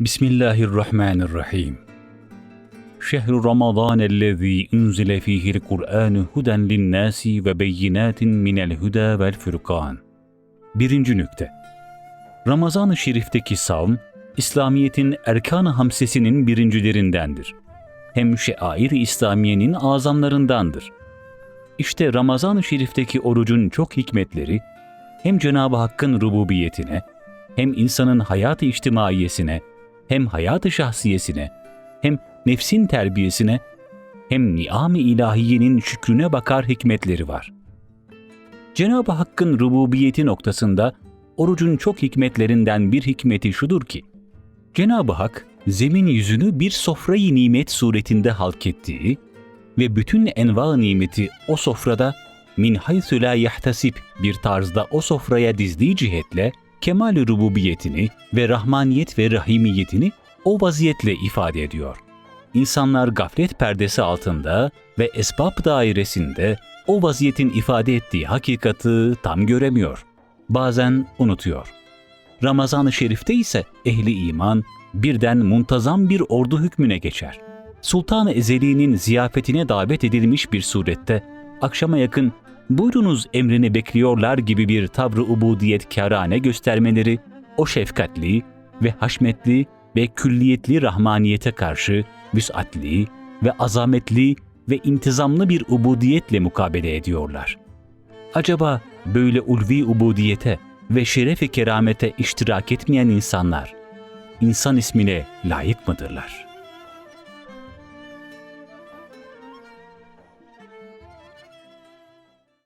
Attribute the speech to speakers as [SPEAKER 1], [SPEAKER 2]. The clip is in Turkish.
[SPEAKER 1] Bismillahirrahmanirrahim. Şehru Ramazan ellezî unzile fîhil Kur'ân huden linnâsi ve beyinâtin minel huda vel furkan. Birinci nükte. Ramazan-ı Şerif'teki savm, İslamiyet'in erkan-ı hamsesinin birincilerindendir. Hem şeair-i İslamiye'nin azamlarındandır. İşte Ramazan-ı Şerif'teki orucun çok hikmetleri, hem Cenab-ı Hakk'ın rububiyetine, hem insanın hayat-ı içtimaiyesine, hem hayat-ı şahsiyesine, hem nefsin terbiyesine, hem niam-ı ilahiyenin şükrüne bakar hikmetleri var. Cenab-ı Hakk'ın rububiyeti noktasında orucun çok hikmetlerinden bir hikmeti şudur ki, Cenab-ı Hak zemin yüzünü bir sofrayı nimet suretinde halk ettiği ve bütün enva nimeti o sofrada min haythu la yahtasib bir tarzda o sofraya dizdiği cihetle kemal-i rububiyetini ve rahmaniyet ve rahimiyetini o vaziyetle ifade ediyor. İnsanlar gaflet perdesi altında ve esbab dairesinde o vaziyetin ifade ettiği hakikati tam göremiyor. Bazen unutuyor. Ramazan-ı Şerif'te ise ehli iman birden muntazam bir ordu hükmüne geçer. Sultan-ı Ezeli'nin ziyafetine davet edilmiş bir surette akşama yakın buyurunuz emrini bekliyorlar gibi bir tavrı ubudiyet kârane göstermeleri o şefkatli ve haşmetli ve külliyetli rahmaniyete karşı vüsatli ve azametli ve intizamlı bir ubudiyetle mukabele ediyorlar. Acaba böyle ulvi ubudiyete ve şeref-i keramete iştirak etmeyen insanlar, insan ismine layık mıdırlar?''